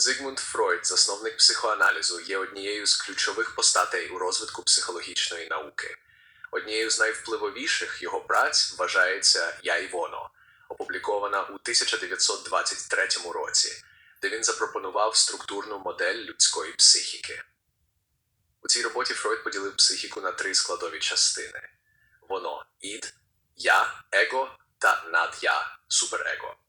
Зигмунд Фройд, засновник психоаналізу, є однією з ключових постатей у розвитку психологічної науки. Однією з найвпливовіших його праць вважається Я і воно, опублікована у 1923 році, де він запропонував структурну модель людської психіки. У цій роботі Фройд поділив психіку на три складові частини: воно ід, я, его та над'я суперего.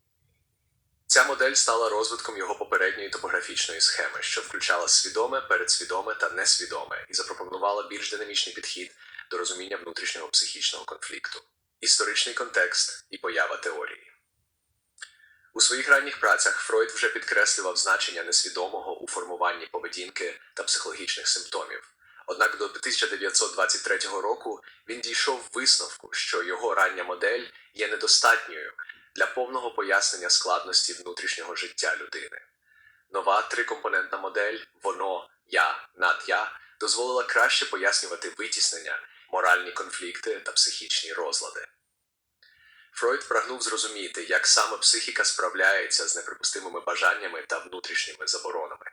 Ця модель стала розвитком його попередньої топографічної схеми, що включала свідоме, передсвідоме та несвідоме, і запропонувала більш динамічний підхід до розуміння внутрішнього психічного конфлікту, історичний контекст і поява теорії. У своїх ранніх працях Фройд вже підкреслював значення несвідомого у формуванні поведінки та психологічних симптомів. Однак до 1923 року він дійшов висновку, що його рання модель є недостатньою для повного пояснення складності внутрішнього життя людини. Нова трикомпонентна модель воно, я, над'я дозволила краще пояснювати витіснення, моральні конфлікти та психічні розлади. Фройд прагнув зрозуміти, як саме психіка справляється з неприпустимими бажаннями та внутрішніми заборонами.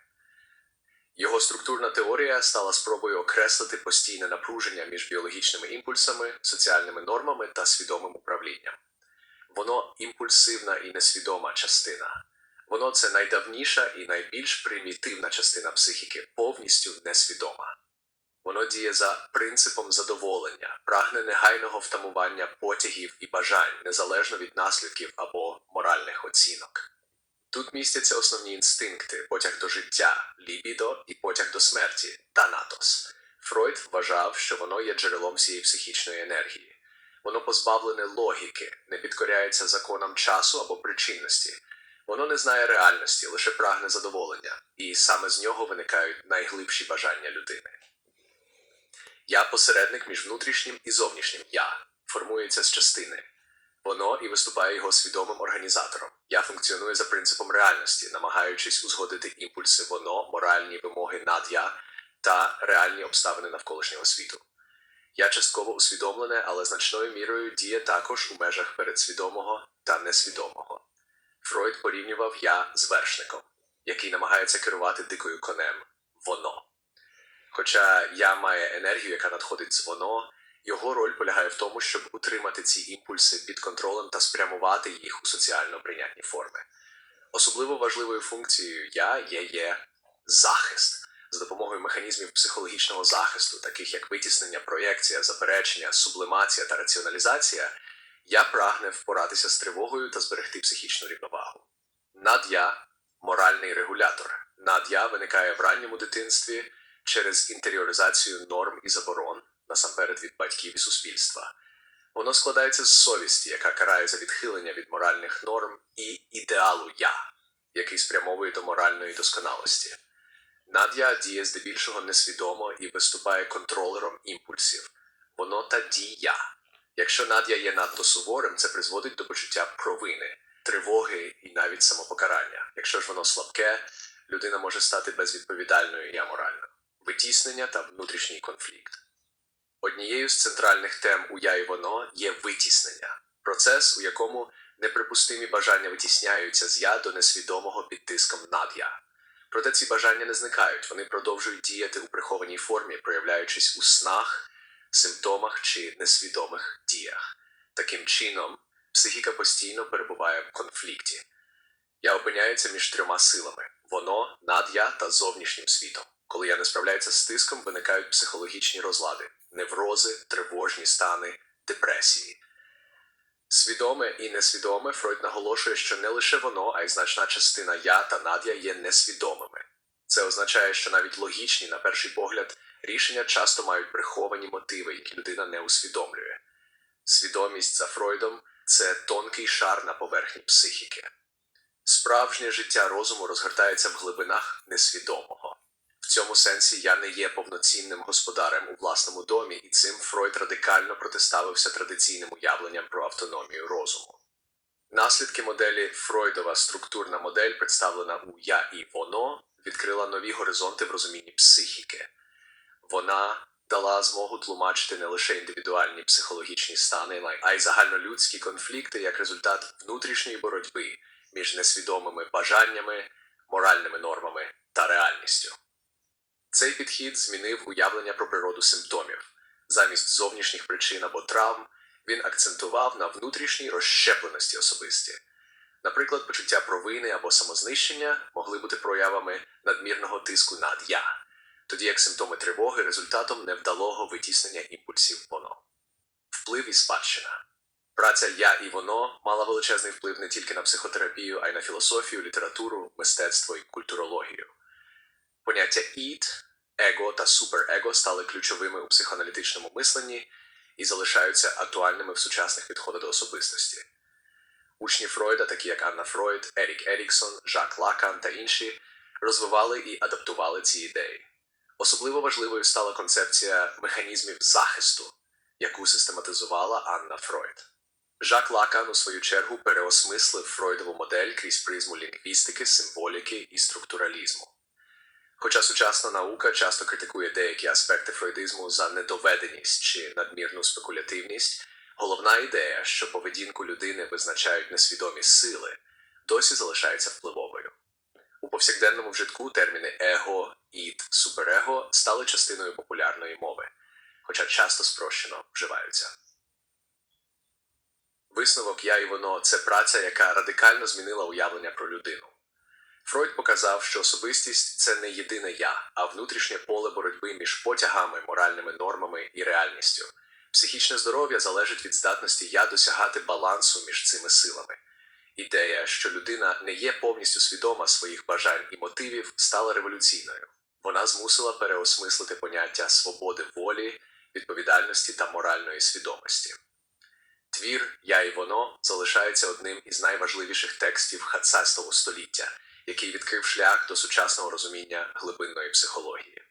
Його структурна теорія стала спробою окреслити постійне напруження між біологічними імпульсами, соціальними нормами та свідомим управлінням. Воно імпульсивна і несвідома частина. Воно це найдавніша і найбільш примітивна частина психіки, повністю несвідома. Воно діє за принципом задоволення, прагне негайного втамування потягів і бажань незалежно від наслідків або моральних оцінок. Тут містяться основні інстинкти, потяг до життя, лібідо і потяг до смерті танатос. Фройд вважав, що воно є джерелом всієї психічної енергії. Воно позбавлене логіки, не підкоряється законам часу або причинності. Воно не знає реальності, лише прагне задоволення, і саме з нього виникають найглибші бажання людини. Я посередник між внутрішнім і зовнішнім я формується з частини. Воно і виступає його свідомим організатором. Я функціонує за принципом реальності, намагаючись узгодити імпульси воно, моральні вимоги над я та реальні обставини навколишнього світу. Я частково усвідомлене, але значною мірою діє також у межах передсвідомого та несвідомого. Фройд порівнював я з вершником, який намагається керувати дикою конем воно. Хоча я має енергію, яка надходить з воно, його роль полягає в тому, щоб утримати ці імпульси під контролем та спрямувати їх у соціально прийнятні форми. Особливо важливою функцією я є, є захист за допомогою механізмів психологічного захисту, таких як витіснення, проєкція, заперечення, сублимація та раціоналізація, я прагне впоратися з тривогою та зберегти психічну рівновагу. Над'я моральний регулятор. Над'я виникає в ранньому дитинстві через інтеріоризацію норм і заборон, насамперед від батьків і суспільства. Воно складається з совісті, яка карає за відхилення від моральних норм, і ідеалу я, який спрямовує до моральної досконалості. Над'я діє здебільшого несвідомо і виступає контролером імпульсів. Воно та дія. Якщо над'я є надто суворим, це призводить до почуття провини, тривоги і навіть самопокарання. Якщо ж воно слабке, людина може стати безвідповідальною і аморальною. Витіснення та внутрішній конфлікт. Однією з центральних тем у я і воно є витіснення, процес, у якому неприпустимі бажання витісняються з я до несвідомого під тиском над'я. Проте ці бажання не зникають, вони продовжують діяти у прихованій формі, проявляючись у снах, симптомах чи несвідомих діях. Таким чином, психіка постійно перебуває в конфлікті. Я опиняюся між трьома силами воно, над'я та зовнішнім світом. Коли я не справляюся з тиском, виникають психологічні розлади, неврози, тривожні стани, депресії. Свідоме і несвідоме Фройд наголошує, що не лише воно, а й значна частина я та над'я є несвідомими. Це означає, що навіть логічні, на перший погляд, рішення часто мають приховані мотиви, які людина не усвідомлює. Свідомість за Фройдом це тонкий шар на поверхні психіки. Справжнє життя розуму розгортається в глибинах несвідомого. Цьому сенсі я не є повноцінним господарем у власному домі, і цим Фройд радикально протиставився традиційним уявленням про автономію розуму. Наслідки моделі Фройдова структурна модель, представлена у Я і воно, відкрила нові горизонти в розумінні психіки. Вона дала змогу тлумачити не лише індивідуальні психологічні стани, а й загальнолюдські конфлікти як результат внутрішньої боротьби між несвідомими бажаннями, моральними нормами Цей підхід змінив уявлення про природу симптомів. Замість зовнішніх причин або травм він акцентував на внутрішній розщепленості особисті. Наприклад, почуття провини або самознищення могли бути проявами надмірного тиску над я, тоді як симптоми тривоги результатом невдалого витіснення імпульсів воно. Вплив і спадщина. Праця Я і воно мала величезний вплив не тільки на психотерапію, а й на філософію, літературу, мистецтво і культурологію. Поняття ід, его та суперего стали ключовими у психоаналітичному мисленні і залишаються актуальними в сучасних підходах до особистості. Учні Фройда, такі як Анна Фройд, Ерік Еріксон, Жак Лакан та інші, розвивали і адаптували ці ідеї. Особливо важливою стала концепція механізмів захисту, яку систематизувала Анна Фройд. Жак Лакан, у свою чергу, переосмислив Фройдову модель крізь призму лінгвістики, символіки і структуралізму. Хоча сучасна наука часто критикує деякі аспекти фройдизму за недоведеність чи надмірну спекулятивність, головна ідея, що поведінку людини визначають несвідомі сили, досі залишається впливовою. У повсякденному вжитку терміни его, ід, суперего стали частиною популярної мови, хоча часто спрощено вживаються. Висновок я і воно це праця, яка радикально змінила уявлення про людину. Фройд показав, що особистість це не єдине я, а внутрішнє поле боротьби між потягами, моральними нормами і реальністю. Психічне здоров'я залежить від здатності я досягати балансу між цими силами. Ідея, що людина не є повністю свідома своїх бажань і мотивів, стала революційною. Вона змусила переосмислити поняття свободи волі, відповідальності та моральної свідомості. Твір Я і воно залишається одним із найважливіших текстів хацастого століття, який відкрив шлях до сучасного розуміння глибинної психології.